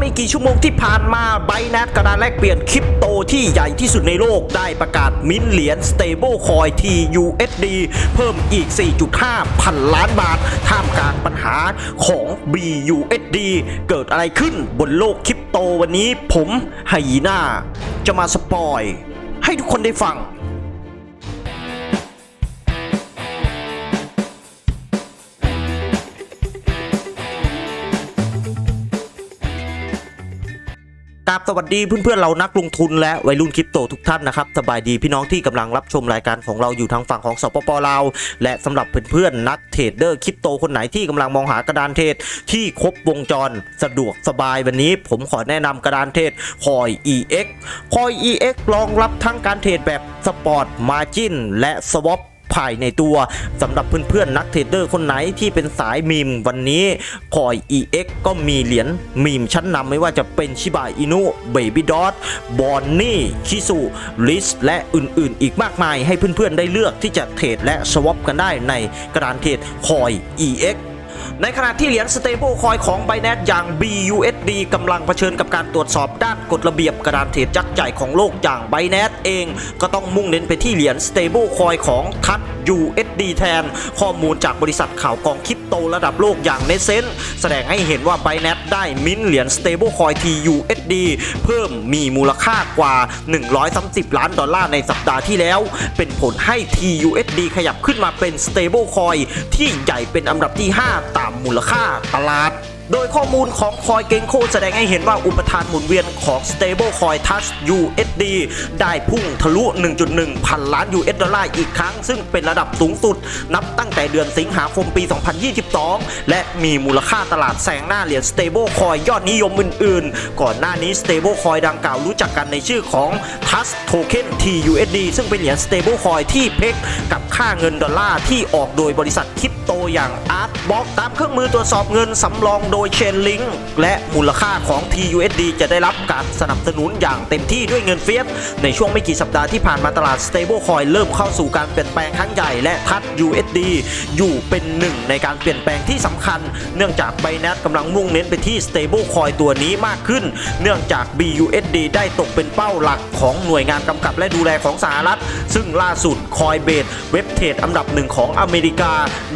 ไม่กี่ชั่วโมงที่ผ่านมาไบแนทกระดานแลกเปลี่ยนคริปโตที่ใหญ่ที่สุดในโลกได้ประกาศมิ้นเหรียญ Stable Coin TUSD เพิ่มอีก 4.5 พันล้านบาท ท่ามกลางปัญหาของ BUSD เกิดอะไรขึ้นบนโลกคริปโตวันนี้ผมไฮยีน่าจะมาสปอย ให้ทุกคนได้ฟัง กราบสวัสดีเพื่อนๆเรานักลงทุนและวัยรุ่นคริปโตทุกท่านนะครับสบายดีพี่น้องที่กำลังรับชมรายการของเราอยู่ทางฝั่งของสปปลาวและสำหรับเพื่อนๆนักเทรดเดอร์คริปโตคนไหนที่กำลังมองหากระดานเทรดที่ครบวงจรสะดวกสบายวันนี้ผมขอแนะนำกระดานเทรดคอย EX คอย EX รองรับทั้งการเทรดแบบสปอร์ตมาจินและสวอป ภายในตัวสำหรับเพื่อนๆนักเทรดเดอร์คนไหนที่เป็นสายมีมวันนี้คอย EX ก็มีเหรียญมีมชั้นนำไม่ว่าจะเป็นชิบาอินุเบบี้ดอทบอนนี่คิสุลิสและอื่นๆ อีกมากมายให้เพื่อนๆได้เลือกที่จะเทรดและสวอปกันได้ในกระดานเทรดคอย EX ในขณะที่เหรียญ stable coin ของ Binance อย่าง BUSD กำลังเผชิญกับการตรวจสอบด้านกฎระเบียบกระดานเทรดยักษ์ใหญ่ของโลกอย่าง Binance เอง ก็ต้องมุ่งเน้นไปที่เหรียญ stable coin ของทัด USD แทน ข้อมูลจากบริษัทข่าวกองคริปโตระดับโลกอย่าง n e t s e n แสดงให้เห็นว่า Binance ได้มิ้นท์เหรียญ stable coin TUSD เพิ่มมีมูลค่ากว่า 130 ล้านดอลลาร์ในสัปดาห์ที่แล้ว เป็นผลให้ TUSD ขยับขึ้นมาเป็น stable coin ที่ใหญ่เป็นอันดับที่ 5 ตามมูลค่าตลาด โดยข้อมูลของคอยเกงโคแสดงให้เห็นว่าอุปทานหมุนเวียนของ Stable Coin Touch USD ได้พุ่งทะลุ 1.1 พันล้าน US ดอลลาร์อีกครั้ง ซึ่งเป็นระดับสูงสุด นับตั้งแต่เดือนสิงหาคมปี 2022 และมีมูลค่าตลาดแซงหน้าเหรียญ Stable Coin ยอดนิยมอื่นๆ ก่อนหน้านี้ Stable Coin ดังกล่าวรู้จักกันในชื่อของ Touch Token TUSD ซึ่งเป็นเหรียญ Stable Coin ที่เพกกับค่าเงินดอลลาร์ที่ออกโดยบริษัทคริปโตอย่าง Artbox ตามเครื่องมือตรวจสอบเงินสำรองโดย Chainlink และมูลค่าของ TUSD จะได้รับการสนับสนุนอย่างเต็มที่ด้วยเงินเฟียสในช่วงไม่กี่สัปดาห์ที่ผ่านมาตลาด Stable Coin เริ่มเข้าสู่การเปลี่ยนแปลงครั้งใหญ่และทัด USD อยู่เป็นหนึ่งในการเปลี่ยนแปลงที่สำคัญ เนื่องจาก Binance กำลังมุ่งเน้นไปที่ Stable Coin ตัวนี้มากขึ้น เนื่องจาก BUSD ได้ตกเป็นเป้าหลักของหน่วยงานกำกับและดูแลของสหรัฐ ซึ่งล่าสุด Coinbase เว็บเทรดอันดับหนึ่งของอเมริกา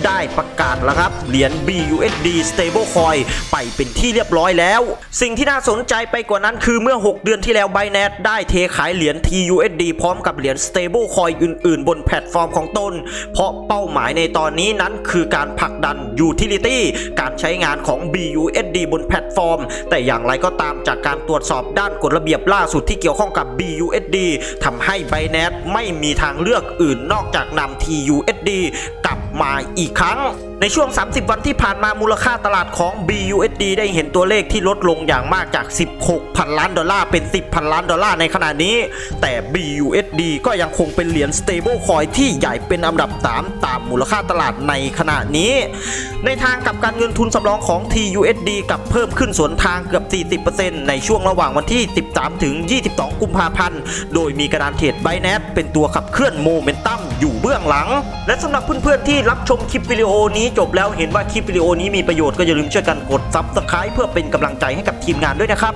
ได้ประกาศแล้วครับ เหรียญ BUSD Stable Coin ไปเป็นที่เรียบร้อยแล้ว สิ่งที่น่าสนใจไปกว่านั้นคือเมื่อ 6 เดือนที่แล้ว Binance ได้เทขายเหรียญ TUSD พร้อมกับเหรียญ Stable Coin อื่น ๆ บนแพลตฟอร์มของตน เพราะเป้าหมายในตอนนี้นั้นคือการผลักดัน Utility การใช้งานของ BUSD บนแพลตฟอร์ม แต่อย่างไรก็ตามจากการตรวจสอบด้านกฎระเบียบล่าสุดที่เกี่ยวข้องกับ BUSD ทำให้ Binance ไม่มีทางเลือกอื่นนอกจากนำ TUSD กลับ มาอีกครั้ง ในช่วง 30 วันที่ผ่านมามูลค่าตลาดของ BUSD ได้เห็นตัวเลขที่ลดลงอย่างมากจาก 16 พันล้านดอลลาร์เป็น 10 พันล้านดอลลาร์ในขณะนี้ แต่ BUSD ก็ยังคงเป็นเหรียญ stable coin ที่ใหญ่เป็นอันดับ3ตามมูลค่าตลาดในขณะนี้ ในทางกับการเงินทุนสำรองของ TUSD กับเพิ่มขึ้นสวนทางเกือบ 40%ในช่วงระหว่างวันที่ 13 ถึง 22 กุมภาพันธ์ โดยมีกระดานเทรด Binance เป็นตัวขับเคลื่อนโมเมนตัม อยู่เบื้องหลัง และสำหรับเพื่อนๆที่รับชมคลิปวิดีโอนี้จบแล้วเห็นว่าคลิปวิดีโอนี้มีประโยชน์ก็อย่าลืมช่วยกันกดซับสไคร b e เพื่อเป็นกำลังใจให้กับทีมงานด้วยนะครับ